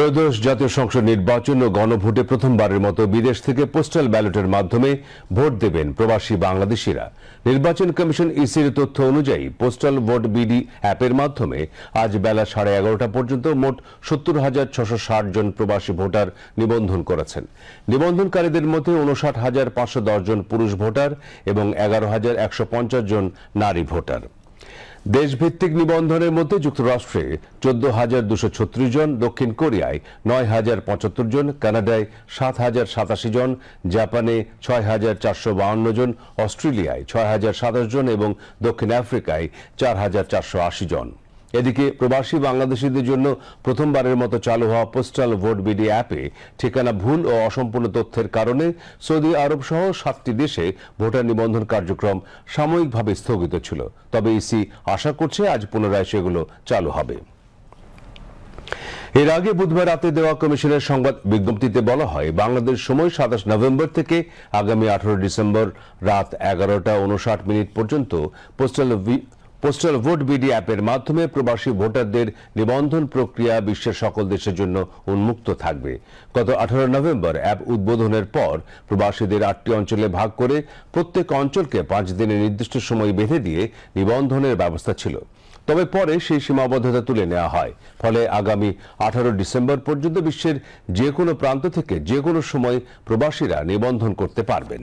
ত্রয়োদশ জাতীয় সংসদ নির্বাচন ও গণভোটে প্রথমবারের মতো বিদেশ থেকে পোস্টাল ব্যালটের মাধ্যমে ভোট দেবেন প্রবাসী বাংলাদেশিরা। নির্বাচন কমিশন ইসির তথ্য অনুযায়ী পোস্টাল ভোট বিডি অ্যাপের মাধ্যমে আজ বেলা সাড়ে এগারোটা পর্যন্ত মোট সত্তর হাজার ছশো ষাট জন প্রবাসী ভোটার নিবন্ধন করেছেন। নিবন্ধনকারীদের মধ্যে উনষাট হাজার পাঁচশো দশ জন পুরুষ ভোটার এবং এগারো হাজার একশো পঞ্চাশ জন নারী ভোটার। দেশভিত্তিক নিবন্ধনের মধ্যে যুক্তরাষ্ট্রে চোদ্দ হাজার দুশো ছত্রিশ জন, দক্ষিণ কোরিয়ায় নয় হাজার পঁচাত্তর জন, কানাডায় সাত হাজার সাতাশি জন, জাপানে ছয় হাজার চারশো বাউন্ন জন, অস্ট্রেলিয়ায় ছয় হাজার সাতাশ জন এবং দক্ষিণ আফ্রিকায় চার হাজার চারশো আশি জন। এদিকে প্রবাসী বাংলাদেশিদের জন্য প্রথমবারের মতো চালু হওয়া পোস্টাল ভোট বিডি অ্যাপে ঠিকানা ভুল ও অসম্পূর্ণ তথ্যের কারণে সৌদি আরব সহ সাতটি দেশে ভোটার নিবন্ধন কার্যক্রম সাময়িকভাবে স্থগিত ছিল। তবে ইসি আশা করছে আজ পুনরায় সেগুলো চালু হবে। এর আগে বুধবার রাতে দেওয়া কমিশনের সংবাদ বিজ্ঞপ্তিতে বলা হয়, বাংলাদেশ সময় সাতাশ নভেম্বর থেকে আগামী আঠারো ডিসেম্বর রাত এগারোটা উনষাট মিনিট পর্যন্ত পোস্টাল পোস্টাল ভোট বিডি অ্যাপের মাধ্যমে প্রবাসী ভোটারদের নিবন্ধন প্রক্রিয়া বিশ্বের সকল দেশের জন্য উন্মুক্ত থাকবে। গত আঠারো নভেম্বর অ্যাপ উদ্বোধনের পর প্রবাসীদের আটটি অঞ্চলে ভাগ করে প্রত্যেক অঞ্চলকে পাঁচ দিনের নির্দিষ্ট সময় বেঁধে দিয়ে নিবন্ধনের ব্যবস্থা ছিল। তবে পরে সেই সীমাবদ্ধতা তুলে নেওয়া হয়। ফলে আগামী আঠারো ডিসেম্বর পর্যন্ত বিশ্বের যে কোনো প্রান্ত থেকে যে কোনো সময় প্রবাসীরা নিবন্ধন করতে পারবেন।